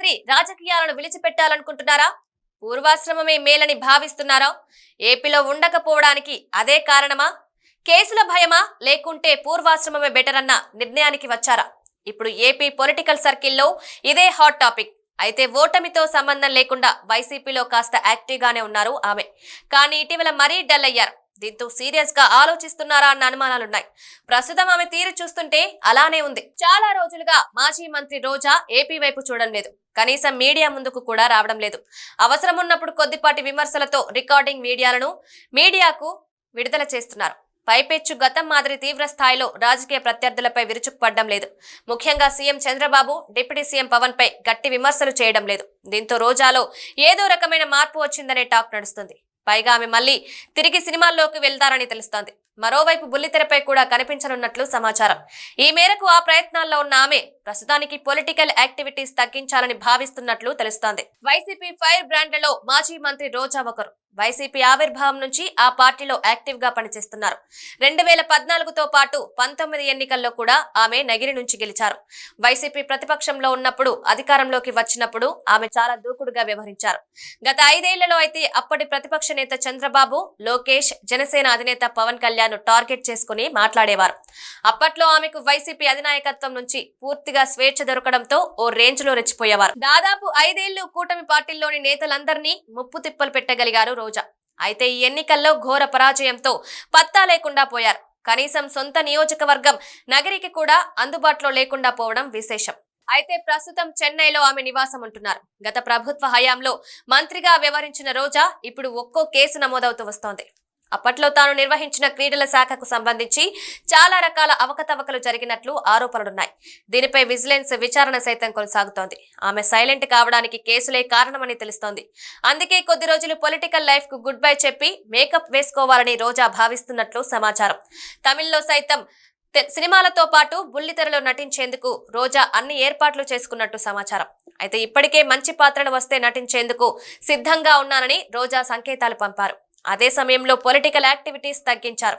మంత్రి రాజకీయాలను విడిచిపెట్టాలనుకుంటున్నారా? పూర్వాశ్రమమే మేలని భావిస్తున్నారా? ఏపీలో ఉండకపోవడానికి అదే కారణమా? కేసుల భయమా? లేకుంటే పూర్వాశ్రమమే బెటర్ అన్న నిర్ణయానికి వచ్చారా? ఇప్పుడు ఏపీ పొలిటికల్ సర్కిల్లో ఇదే హాట్ టాపిక్. అయితే ఓటమితో సంబంధం లేకుండా వైసీపీలో కాస్త యాక్టివ్గానే ఉన్నారు ఆమె. కానీ ఇటీవల మరీ డల్ అయ్యారు. దీంతో సీరియస్గా ఆలోచిస్తున్నారా అన్న అనుమానాలున్నాయి. ప్రస్తుతం ఆమె తీరు చూస్తుంటే అలానే ఉంది. చాలా రోజులుగా మాజీ మంత్రి రోజా ఏపీ వైపు చూడడం లేదు. కనీసం మీడియా ముందుకు కూడా రావడం లేదు. అవసరం ఉన్నప్పుడు కొద్దిపాటి విమర్శలతో రికార్డింగ్ మీడియాలను మీడియాకు విడుదల చేస్తున్నారు. పైపెచ్చు గతం మాదిరి తీవ్ర స్థాయిలో రాజకీయ ప్రత్యర్థులపై విరుచుకుపడడం లేదు. ముఖ్యంగా CM Chandrababu deputy CM Pawan పై గట్టి విమర్శలు చేయడం లేదు. దీంతో రోజాలో ఏదో రకమైన మార్పు వచ్చిందనే టాక్ నడుస్తుంది. పైగా ఆమె మళ్ళీ తిరిగి సినిమాల్లోకి వెళ్తారని తెలుస్తోంది. మరోవైపు బుల్లితెరపై కూడా కనిపించనున్నట్లు సమాచారం. ఈ మేరకు ఆ ప్రయత్నాల్లో ఉన్న ఆమె ప్రస్తుతానికి పొలిటికల్ యాక్టివిటీస్ తగ్గించాలని భావిస్తున్నట్లు తెలుస్తోంది. వైసీపీ ఫైర్ బ్రాండ్లలో మాజీ మంత్రి రోజా ఒకరు. వైసీపీ ఆవిర్భావం నుంచి ఆ పార్టీలో యాక్టివ్గా పనిచేస్తున్నారు. రెండు వేల పద్నాలుగుతో పాటు పంతొమ్మిది ఎన్నికల్లో కూడా ఆమె నగిరి నుంచి గెలిచారు. వైసీపీ ప్రతిపక్షంలో ఉన్నప్పుడు అధికారంలోకి వచ్చినప్పుడు ఆమె చాలా నాయకుడిగా వ్యవహరించారు. గత ఐదేళ్ళలో అయితే అప్పటి ప్రతిపక్ష నేత చంద్రబాబు లోకేష్ జనసేన అధినేత పవన్ కళ్యాణ్ టార్గెట్ చేసుకుని మాట్లాడేవారు. అప్పట్లో ఆమెకు వైసీపీ అధినాయకత్వం నుంచి పూర్తిగా స్వేచ్ఛ దొరకడంతో ఓ రేంజ్లో రెచ్చిపోయేవారు. దాదాపు ఐదేళ్ళు కూటమి పార్టీల్లోని నేతలందరినీ ముప్పు తిప్పలు పెట్టగలిగారు రోజా. అయితే ఈ ఎన్నికల్లో ఘోర పరాజయంతో పత్తా లేకుండా పోయారు. కనీసం సొంత నియోజకవర్గం నగరికి కూడా అందుబాటులో లేకుండా పోవడం విశేషం. అయితే ప్రస్తుతం చెన్నైలో ఆమె నివాసం ఉంటున్నారు గత ప్రభుత్వ హయాంలో మంత్రిగా వ్యవహరించిన రోజా ఇప్పుడు ఒక్కో కేసు నమోదవుతూ వస్తోంది. అప్పట్లో తాను నిర్వహించిన క్రీడల శాఖకు సంబంధించి చాలా రకాల అవకతవకలు జరిగినట్లు ఆరోపణలున్నాయి. దీనిపై విజిలెన్స్ విచారణ సైతం కొనసాగుతోంది. ఆమె సైలెంట్ కావడానికి కేసులే కారణమని తెలుస్తోంది. అందుకే కొద్ది రోజులు పొలిటికల్ లైఫ్కు గుడ్ బై చెప్పి మేకప్ వేసుకోవాలని రోజా భావిస్తున్నట్లు సమాచారం. తమిళ్ళో సైతం సినిమాలతో పాటు బుల్లితెరలో నటించేందుకు రోజా అన్ని ఏర్పాట్లు చేసుకున్నట్టు సమాచారం. అయితే ఇప్పటికే మంచి పాత్రలు వస్తే నటించేందుకు సిద్ధంగా ఉన్నానని రోజా సంకేతాలు పంపారు. అదే సమయంలో పొలిటికల్ యాక్టివిటీస్ తగ్గించారు.